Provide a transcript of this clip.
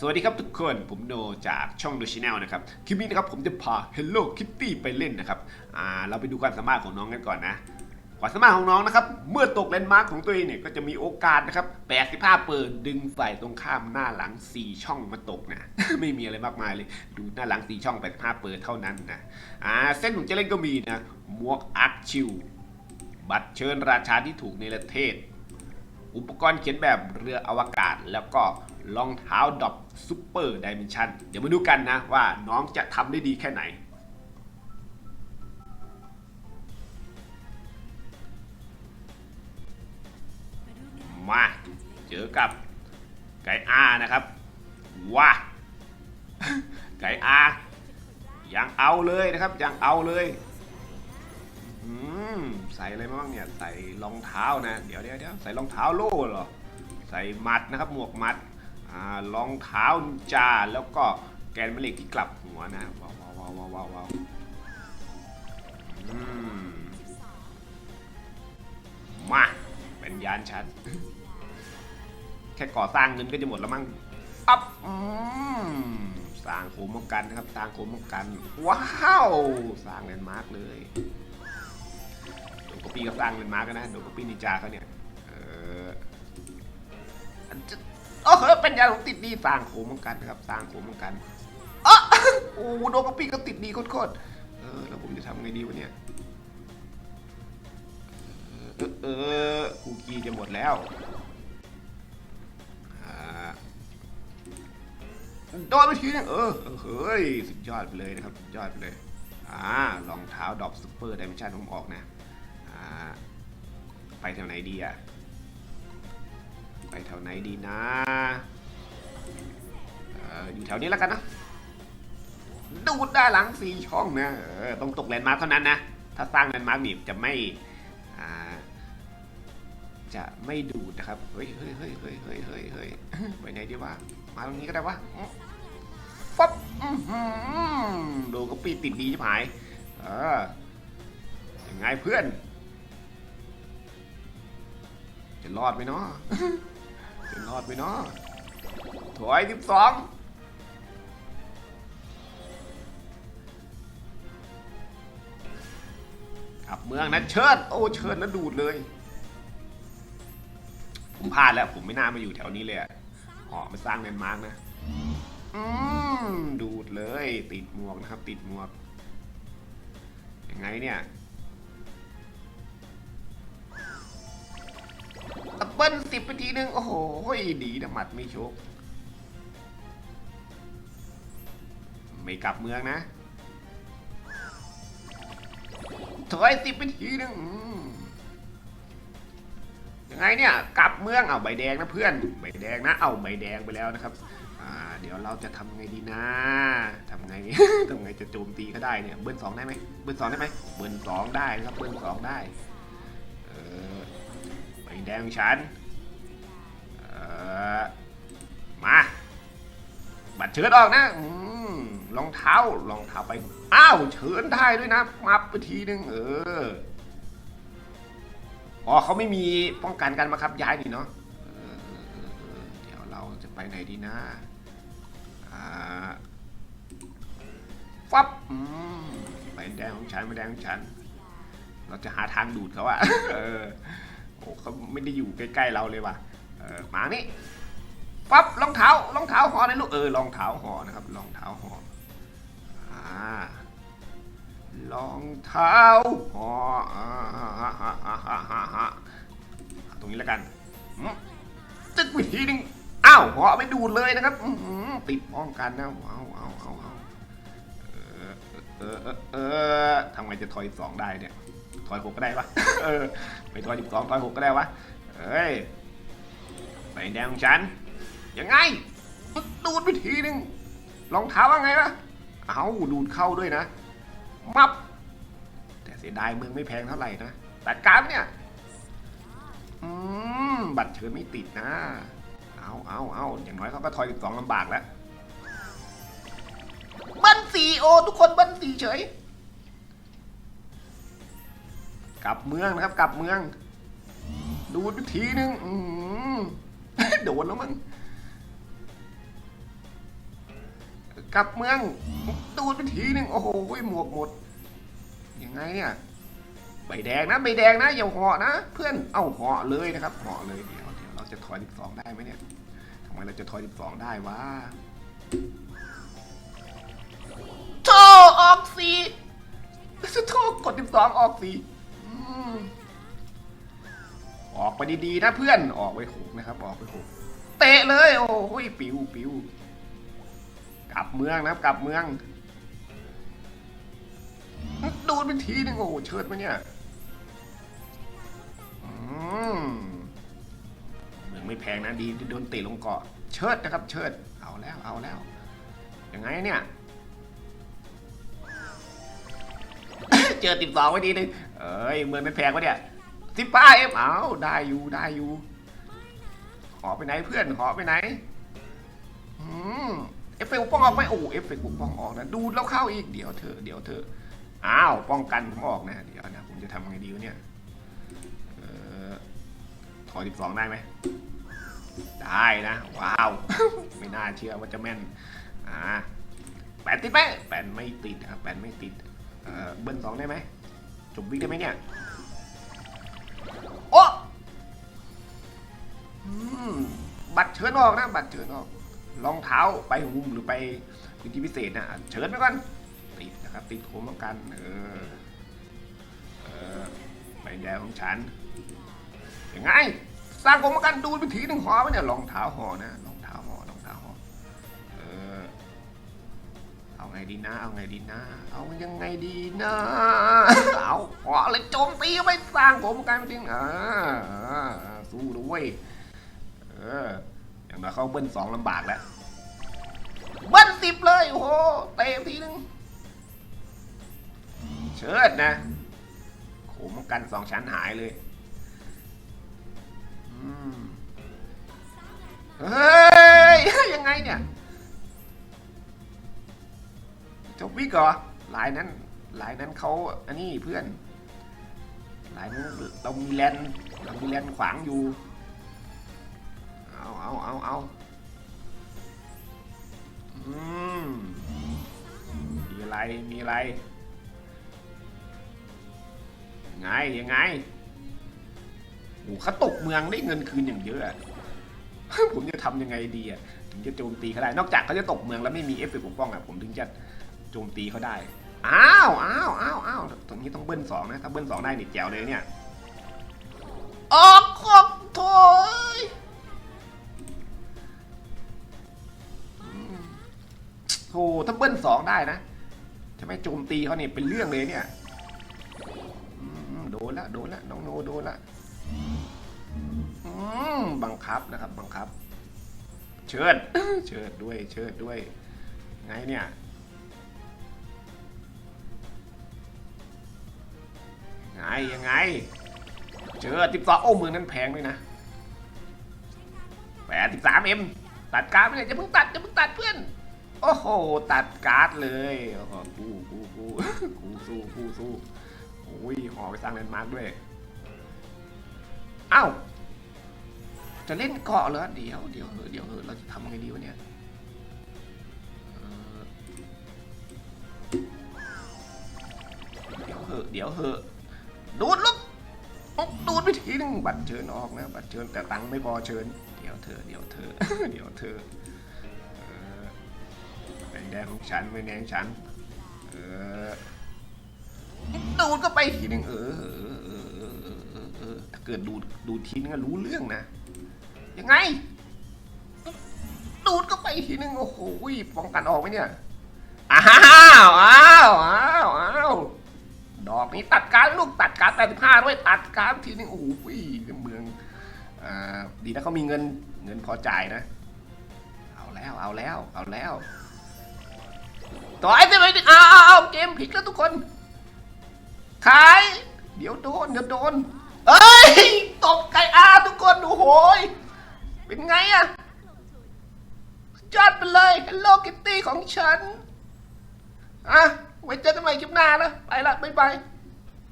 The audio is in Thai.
สวัสดีครับทุกคนผมโนจากช่องดูชแนลนะครับ คลิปนี้นะครับผมจะพา Hello Kitty ไปเล่นนะครับอ่าเราไปดูความสามารถของน้องกันก่อนนะ ความสามารถของน้องนะครับ เมื่อตกแลนด์มาร์คของตัวเองเนี่ยก็จะมีโอกาสนะครับ 85 เปิดดึงฝ่ายตรงข้ามหน้าหลัง 4 ช่องมาตกนะ ไม่มีอะไรมากมายเลย ดูหน้าหลัง 4 ช่อง 85 เปิดเท่านั้นนะอ่าเส้นของเจเล่นก็มีนะมวกอาร์คชิวบัตรเชิญราชาที่ถูกในประเทศ อุปกรณ์เขียนแบบเรืออวกาศแล้วก็ รองเท้าดอปซูเปอร์ดิเมนชันเดี๋ยวมาดูกันนะว่าน้องจะทำได้ดีแค่ไหนมาเจอกับไก่อานะครับว้าไก่อายังเอาเลยนะครับยังเอาเลยใส่อะไรมาบ้างเนี่ยใส่รองเท้านะ เดี๋ยวเดี๋ยวเดี๋ยวใส่รองเท้าโล่เหรอ ใส่มัดนะครับหมวกมัด รองเท้านินจาแล้วก็แกนแม่เหล็กที่กลับหัวนะว้าวว้าวว้าวว้าววาวมาเป็นยานชัด แค่ก่อสร้างเงินก็จะหมดแล้วมั้งอัพอืมสร้างโคมป้องกันนะครับ สร้างโคมป้องกัน ว้าว สร้างแลนด์มาร์กเลยโดกปี้ก็สร้างแลนด์มาร์กนะโดกปี้นินจาเขาเนี่ย เอออันจะ โอ้โหเป็นยาติดดีสร้างโคมป้องกันครับสร้างโคมป้องกันอ๊ะโอ้โดนกปี้ก็ติดดีโคตรๆเออแล้วผมจะทำไงดีวะเนี่ยเออคุกีจะหมดแล้วโดนไปทีนึงเออเฮ้ยสุดยอดไปเลยนะครับสุดยอดไปเลยอ่ารองเท้าดอกซูเปอร์ดิเมนชันผมออกนะอ่าไปแถวไหนดีอะ แถวไหนดีนะเอออยู่แถวนี้แล้วกันนะ ดูดได้หลังสี่ช่องนะต้องตกแลนด์มาร์คเท่านั้นนะ ถ้าสร้างแลนด์มาร์คนี่จะไม่จะไม่ดูดนะครับ เฮ้ยเฮ้ยเฮ้ยเฮ้ยเฮ้ยเฮ้ยเฮ้ยไปไหนดีวะ มาตรงนี้ก็ได้วะฟับอื้อหือดูก็ปีติดดีใช่ไหมเออยังไงเพื่อน จะรอดไหมเนาะ จะรอดไหมเนาะถอยสิบสองกลับเมืองนะเชิด โอ้เชิดแล้วดูดเลย ผมพลาดแล้ว ผมไม่น่ามาอยู่แถวนี้เลยอะออมาสร้างแลนมาร์กนะอืมดูดเลย ติดหมวกนะครับ ติดหมวกยังไงเนี่ย เปิ้ลสิบไปทีนึง โอ้โหดีนะหมัดไม่ชก ไม่กลับเมืองนะถอยสิบไปทีนึงยังไงเนี่ย กลับเมืองเอาใบแดงนะเพื่อนใบแดงนะ เอาใบแดงไปแล้วนะครับเดี๋ยวเราจะทำไงดีนะทำไงทำไงจะโจมตีเขาได้เนี่ย เบิ้ลสองได้ไหมเบิ้ลสองได้ไหมเบิ้ลสองได้ครับ เบิ้ลสองได้ แดงฉันเออมาบัตรเชิญออกนะรองเท้ารองเท้าไป อ้าวเชิญได้ด้วยนะ มาไปทีนึงเอออ๋อเขาไม่มีป้องกันการบังคับย้ายนี่เนาะเเดี๋ยวเราจะไปไหนดีนะอ่าฟับอืมใบแดงของฉันใบแดงของฉัน เราจะหาทางดูดเขาอะ เออโอ้เขาไม่ได้อยู่ใกล้ๆเราเลยว่ะเออมานี่ฟับรองเท้ารองเท้าห่อในลูกเออรองเท้าห่อนะครับรองเท้าห่ออ่ารองเท้าห่อฮ่าฮ่าฮ่าฮ่าฮ่าตรงนี้แล้วกันอืมตึกวิธีหนึ่งอ้าวห่อไม่ดูดเลยนะครับติดป้องกันนะเอาเอาเอาเอาเออเออเออเออทำไงจะถอยสองได้เนี่ย ถอยหกก็ได้ปะเออไม่ถอยสิบสองถอยหกก็ได้วะเอ้ยใส่แดงของฉันยังไงดูดไปทีหนึ่งรองเท้าว่าไงวะเอาดูดเข้าด้วยนะมับแต่เสียดายเมืองไม่แพงเท่าไหร่นะแต่การเนี่ยอืมบัตรเชิญไม่ติดนะ เอาเอาเอาอย่างน้อยเขาก็ทอยสิบสองลำบากแล้วบันสีโอ ทุกคนบันสีเฉย กลับเมืองนะครับ กลับเมือง ดูดไปทีนึงอืมโดนแล้วมั้งกลับเมือง ตูดไปทีหนึ่งโอ้โหหมวกหมดยังไงเนี่ยใบแดงนะใบแดงนะอย่าหาะนะ เพื่อนเอาหาะเลยนะครับหาะเลยเดี๋ยวเดี๋ยวเราจะถอย12ได้ไหมเนี่ยทำไมเราจะถอย12ได้วะโธ่ออกสีโธ่กด12ออกสี ออกไปดีๆนะเพื่อนออกไปหกนะครับ ออกไปหกเตะเลย โอ้โหปิวปิวกลับเมืองนะครับ กลับเมืองดูดเป็นทีนึงโอ้โหเชิดมาเนี่ยอืมเมืองไม่แพงนะดีโดนเตะลงเกาะ เชิดนะครับ เชิดเอาแล้วเอาแล้วยังไงเนี่ย เจอติดสองไว้ดีนึง เอ้ยเมืองไม่แพงวะเนี่ยสิบป้าเอ็มเอาได้อยู่ได้อยู่หอไปไหนเพื่อนหอไปไหนอืมเอฟเฟกต์ป้องออกไหมโอ้เอฟเฟกต์ป้องออกนะดูแล้วเข้าอีกเดี๋ยวเธอเดี๋ยวเธออ้าวป้องกันผมออกนะเดี๋ยวนะผมจะทำไงดีวะเนี่ยเออถอยสิบสองได้ไหมได้นะ ว้าว ไม่น่าเชื่อว่าจะแม่นอ่าแปดติดไหมแปดไม่ติดครับแปดไม่ติดเออเบิ้ลสองได้ไหม จบวิกได้ไหมเนี่ย โอ้อืมบัตรเชิญออกนะ บัตรเชิญออกรองเท้าไปหุมหรือไปพื้นที่พิเศษนะเชิญไปก่อนติดนะครับติดโคมป้องกันเออเออใบแดงของฉันยังไงสร้างโคมป้องกันดูเป็นทีหนึ่งหอไหมเนี่ยรองเท้าหอนะ ไงดีนะ เอาไงดีนะ เอายังไงดีนะ เอาหอเลยโจมตีไปสร้างโคมกันจริงอ่าอ่าอ่าสู้ด้วยเอออย่างน้อยเข้าเบิ้ลสองลำบากแล้ว เบิ้ลสิบเลยโอ้โหเตะทีนึง เชิดนะโขมกันสองชั้นหายเลยเฮ้ยยังไงเนี่ย จบวิกเหรอลายนั้นหลายนั้นเขาอันนี้เพื่อน หลายนั้นเรามีแลนเรามีแลนขวางอยู่ เอาเอาเอาเอาอืมมีอะไรมีอะไรไงยังไงโอ้เขาตกเมืองได้เงินคืนอย่างเยอะอะผมจะทำยังไงดีอะถึงจะโจมตีเขาได้ นอกจากเขาจะตกเมืองแล้วไม่มีเอฟเฟกต์ปกป้องอะผมถึงจะ โจมตีเขาได้ อ้าวอ้าวอ้าวอ้าวตรงนี้ต้องเบิ้ลสองนะ ถ้าเบิ้ลสองได้นี่แจ๋วเลยเนี่ย ออกขอบโถยอืมโธ่ถ้าเบิ้ลสองได้นะจะไม่โจมตีเขาเนี่ยเป็นเรื่องเลยเนี่ยอืมโดนละโดนละน้องโนโดนละอืมบังคับนะครับบังคับ เชิด เชิดด้วย เชิดด้วย ไงเนี่ย ยังไงเชิดติดต่อโอ้เมืองนั้นแพงด้วยนะแปดสิบสามเอ็มตัดการ์ดไปเลยจะเพิ่งตัดจะเพิ่งตัดเพื่อน โอ้โห ตัดการ์ดเลยโอ้กูกูกูกูสู้กูสู้โอ้ยห่อไปสร้างแลนมาร์กด้วยเอ้าจะเล่นเกาะเหรอเดี๋ยวเดี๋ยวเหอะเดี๋ยวเหอะเราจะทำไงดีวะเนี่ยเดี๋ยวเหอะเดี๋ยวเหอะ ดูดลุกดูดไปทีนึงบัตรเชิญออกนะ บัตรเชิญแต่ตังค์ไม่พอเชิญ เดี๋ยวเธอ เดี๋ยวเธอ เดี๋ยวเธอเป็นแดงของฉันเป็นแดงฉัน เออดูดก็ไปทีนึงเออเออเออเออเออเออถ้าเกิดดูดดูดทีนึงก็รู้เรื่องนะ ยังไง ดูดก็ไปทีนึงโอ้โหป้องกันออกไหมเนี่ย อ้าว อ้าวอ้า อกนี้ตัดการลูกตัดการแปดสิบห้าด้วยตัดการทีนึงโอ้โหเมืองอ่าดีนะเขามีเงินเงินพอจ่ายนะ เอาแล้วเอาแล้วเอาแล้วต่อไอ้ที่ไปดิอ้าวเกมพลิกแล้วทุกคน ขาย เดี๋ยวโดนเดี๋ยวโดนเอ้ยตกไก่อาทุกคนโอ้โหยเป็นไงอะจอดไปเลย Hello Kitty ของฉัน อะ ไว้เจอกันใหม่คลิปหน้านะ ไปละบ๊ายบาย